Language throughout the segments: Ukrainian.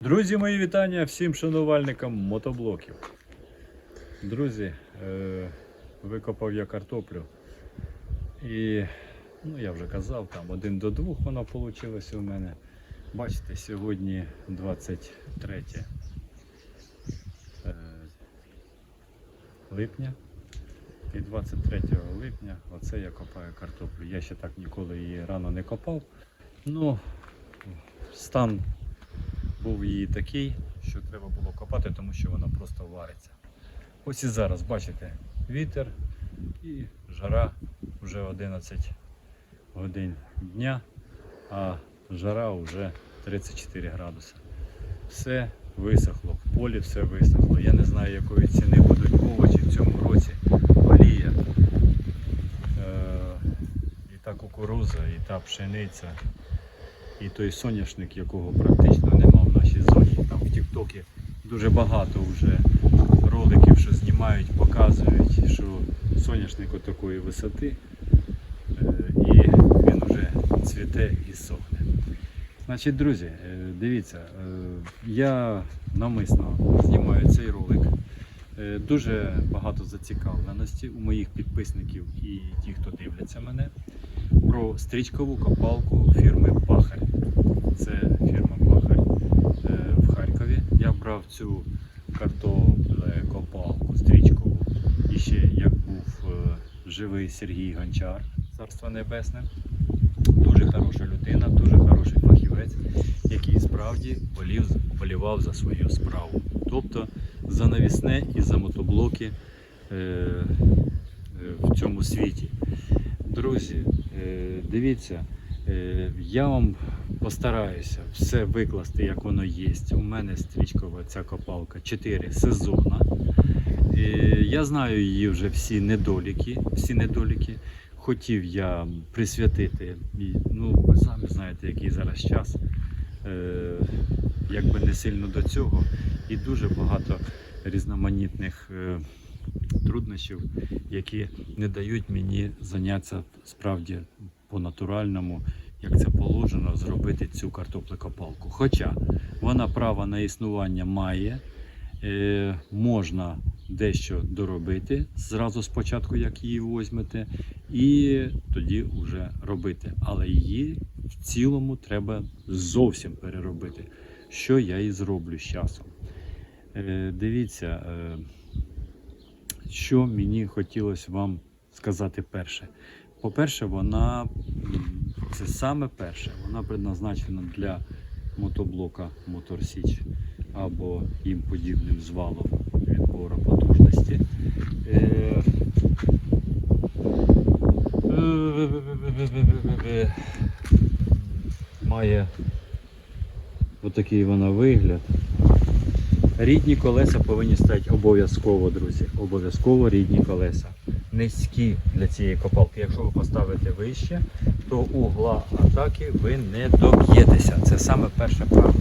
Друзі, мої вітання всім шанувальникам мотоблоків. Друзі, е, викопав я картоплю. І, ну я вже казав, там один до двох воно вийшло у мене. Бачите, сьогодні 23 е, липня. І 23 липня оце я копаю картоплю. Я ще так ніколи її рано не копав. Ну, стан був її такий, що треба було копати, тому що вона просто вариться. Ось і зараз, бачите, вітер і жара вже 11 годин дня, а жара вже 34 градуси. Все висохло, в полі все висохло. Я не знаю, якої ціни будуть овочі в цьому році. Олія. Е, і та кукуруза, і та пшениця, і той соняшник, якого практично нема в нашій зоні. Там в Тіктокі дуже багато вже роликів, що знімають, показують, що соняшник отакої висоти, е, і він вже цвіте і сохне. Значить, друзі, е, дивіться, е, я навмисно знімаю цей ролик. Дуже багато зацікавленості у моїх підписників і ті, хто дивляться мене, про стрічкову копалку фірми Пахарь. Це фірма Пахарь е, в Харкові. Я брав цю картоплекопалку стрічкову. І ще як був е, живий Сергій Гончар, царство небесне. Дуже хороша людина, дуже хороший фахівець, який справді болів, болівав за свою справу. Тобто за навісне і за мотоблоки е, е, в цьому світі. Друзі, е, дивіться, е, я вам постараюся все викласти, як воно є. У мене стрічкова ця копалка 4 сезона. Е, Я знаю її вже всі недоліки. Всі недоліки. Хотів я присвятити, ну, ви самі знаєте, який зараз час. Е, якби не сильно до цього. І дуже багато різноманітних е, труднощів, які не дають мені зайнятися справді по-натуральному, як це положено, зробити цю картоплекопалку. Хоча вона право на існування має, е, можна дещо доробити зразу спочатку, як її візьмете, і тоді вже робити. Але її в цілому треба зовсім переробити, що я і зроблю з часом. Е, Дивіться, е, що мені хотілося вам сказати перше. По-перше, вона це саме перше, вона предназначена для мотоблока Мотор Січ або їм подібним звалом відбору потужності. Е, Має отакий вона вигляд. Рідні колеса повинні стати обов'язково, друзі. Обов'язково рідні колеса. Низькі для цієї копалки. Якщо ви поставите вище, то угла атаки ви не доб'єтеся. Це саме перше правило.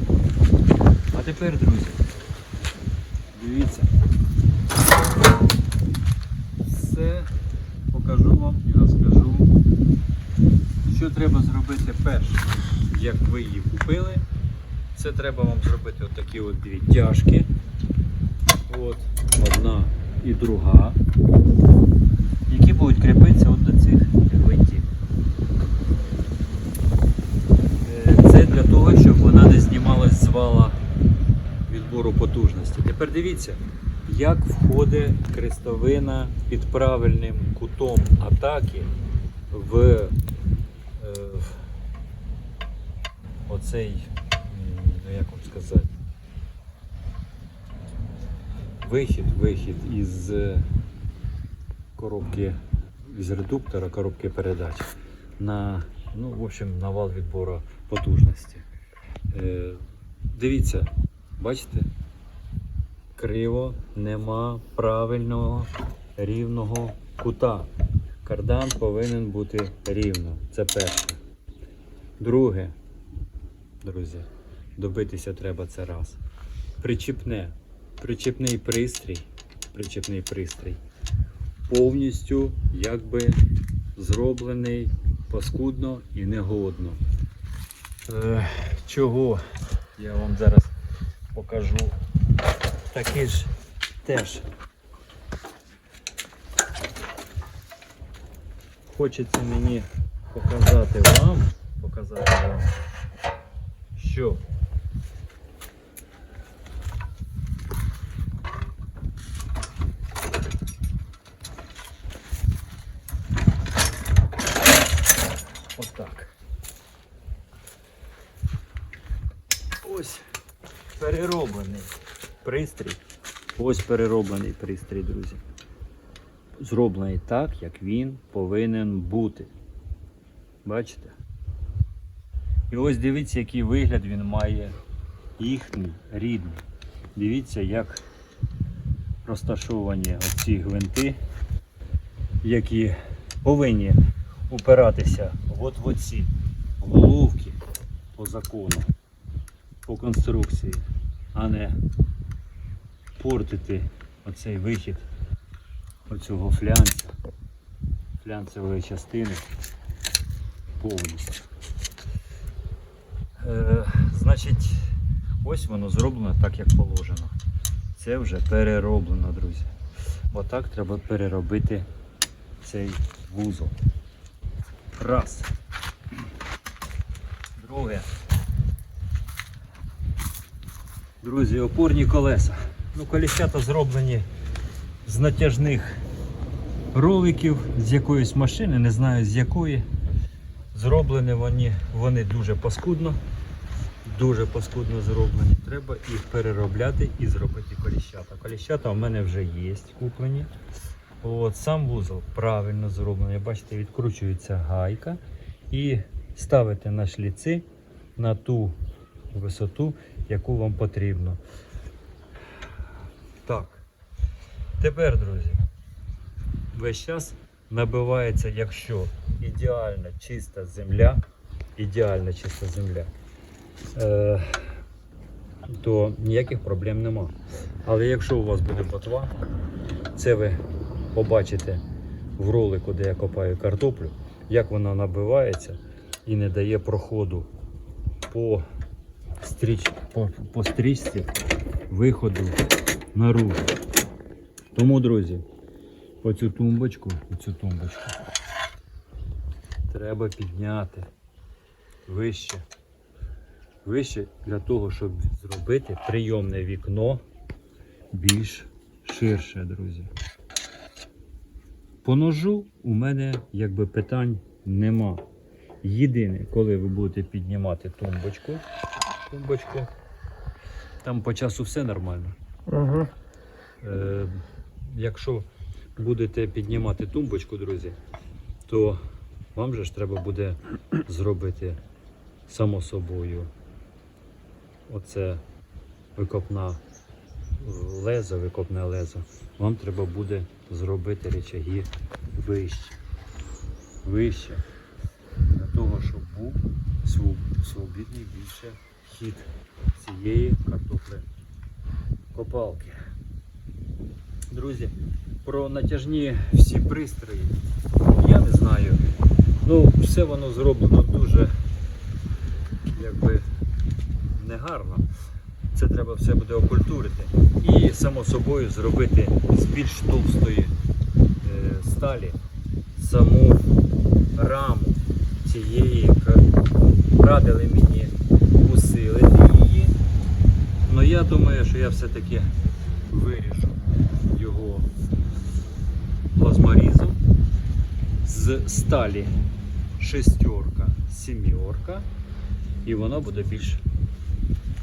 А тепер, друзі, дивіться. Все покажу вам і розкажу, що треба зробити перше, як ви її купили. Це треба вам зробити отакі от дві тяжки. От, одна і друга, які будуть кріпитися от до цих гвинтів. Е, Це для того, щоб вона не знімалась з вала відбору потужності. Тепер дивіться, як входить крестовина під правильним кутом атаки в е, оцей, ну як вам сказати, вихід, вихід із е, коробки, із редуктора, коробки передач на, ну, в общем, на вал відбору потужності. Е, дивіться, бачите? Криво нема правильного рівного кута. Кардан повинен бути рівно. Це перше. Друге, друзі, добитися треба це раз. Причіпне, причіпний пристрій, причіпний пристрій повністю якби зроблений паскудно і негодно. Е, чого я вам зараз покажу. Такий ж теж. Хочеться мені показати вам, показати вам, що Отак. Ось перероблений пристрій. Ось перероблений пристрій, друзі. Зроблений так, як він повинен бути. Бачите? І ось дивіться, який вигляд він має їхній рідний. Дивіться, як розташовані оці гвинти, які повинні упиратися от в оці головки по закону, по конструкції, а не портити оцей вихід оцього флянця, флянцевої частини повністю. Е, значить, ось воно зроблено так, як положено. Це вже перероблено, друзі. Отак треба переробити цей вузол. Раз. Друге. Друзі, опорні колеса. Ну, коліщата зроблені з натяжних роликів з якоїсь машини, не знаю з якої. Зроблені вони, вони дуже паскудно. Дуже паскудно зроблені. Треба їх переробляти і зробити коліщата. Коліщата у мене вже є куплені. От, сам вузол правильно зроблений. Бачите, відкручується гайка і ставите на шліци на ту висоту, яку вам потрібно. Так. Тепер, друзі, весь час набивається, якщо ідеально чиста земля, ідеально чиста земля, е, то ніяких проблем нема. Але якщо у вас буде ботва, це ви побачите в ролику, де я копаю картоплю, як вона набивається і не дає проходу по, стріч, по, по стрічці виходу наружу. Тому, друзі, оцю тумбочку, оцю тумбочку треба підняти вище. Вище для того, щоб зробити прийомне вікно більш ширше, друзі. По ножу у мене якби питань нема. Єдине, коли ви будете піднімати тумбочку, тумбочку, там по часу все нормально. Угу. Е, якщо будете піднімати тумбочку, друзі, то вам же ж треба буде зробити само собою оце викопна лезо, викопне лезо. Вам треба буде зробити речаги вище. Вище. Для того, щоб був свобідний більше хід цієї картоплі копалки. Друзі, про натяжні всі пристрої я не знаю. Ну, все воно зроблено дуже якби негарно. Це треба все буде окультурити. І само собою зробити з більш товстої е, сталі саму раму цієї радили мені усилити її. Ну я думаю, що я все-таки вирішу його плазморізом з сталі шестерка, сімерка, і воно буде більш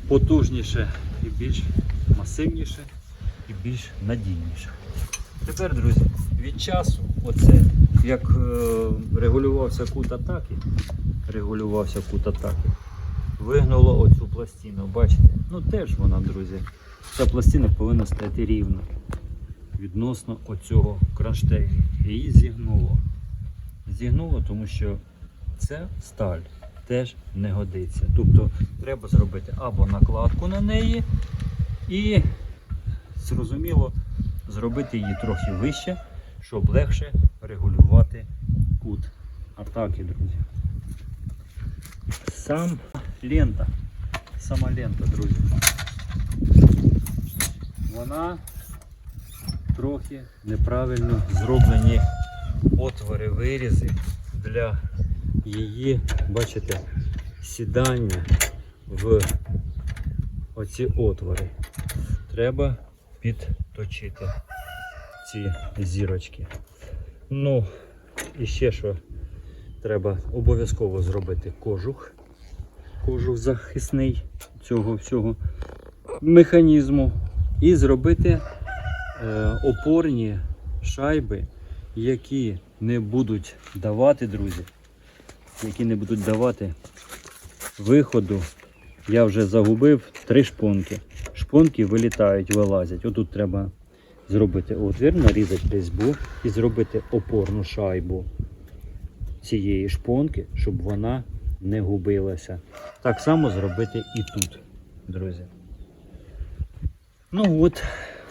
потужніше і більш масивніше і більш надійніше. Тепер, друзі, від часу, оце, як е, регулювався кут атаки, регулювався кут атаки, вигнуло оцю пластину, бачите? Ну теж вона, друзі, ця пластина повинна стати рівно відносно оцього кронштейну. Її зігнуло. Зігнуло, тому що ця сталь теж не годиться. Тобто треба зробити або накладку на неї і, зрозуміло, зробити її трохи вище, щоб легше регулювати кут атаки, друзі. Сам лента, сама лента, друзі. вона трохи неправильно зроблені отвори, вирізи для її, бачите, сідання в оці отвори. Треба підточити ці зірочки. Ну, і ще що треба обов'язково зробити кожух. Кожух захисний цього всього механізму. І зробити е, опорні шайби, які не будуть давати, друзі, які не будуть давати виходу. Я вже загубив три шпонки. Шпонки вилітають, вилазять. Отут треба зробити отвір, нарізати різьбу і зробити опорну шайбу цієї шпонки, щоб вона не губилася. Так само зробити і тут, друзі. Ну от,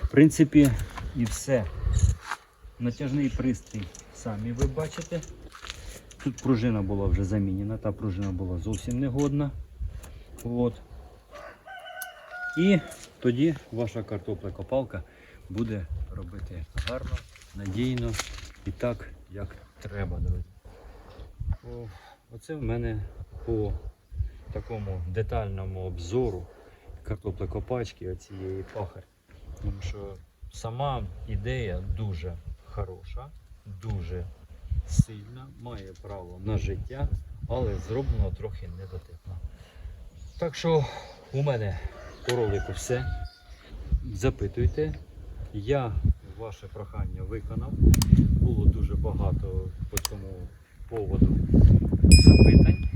в принципі, і все. Натяжний пристрій самі ви бачите. Тут пружина була вже замінена, та пружина була зовсім негодна. От. І тоді ваша картопля-копалка буде робити гарно, надійно і так, як треба, друзі. Оце в мене по такому детальному обзору картоплекопачки оцієї пахарь. Тому що сама ідея дуже хороша, дуже сильна, має право на життя, але зроблено трохи недотепно. Так що у мене по ролику все. Запитуйте. Я ваше прохання виконав. Було дуже багато по цьому поводу запитань.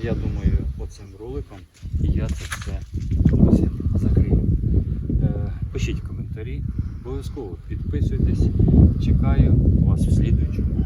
То я думаю, оцим роликом я це все друзі, закрию. Е, Пишіть коментарі, обов'язково підписуйтесь. Чекаю вас в слідуючому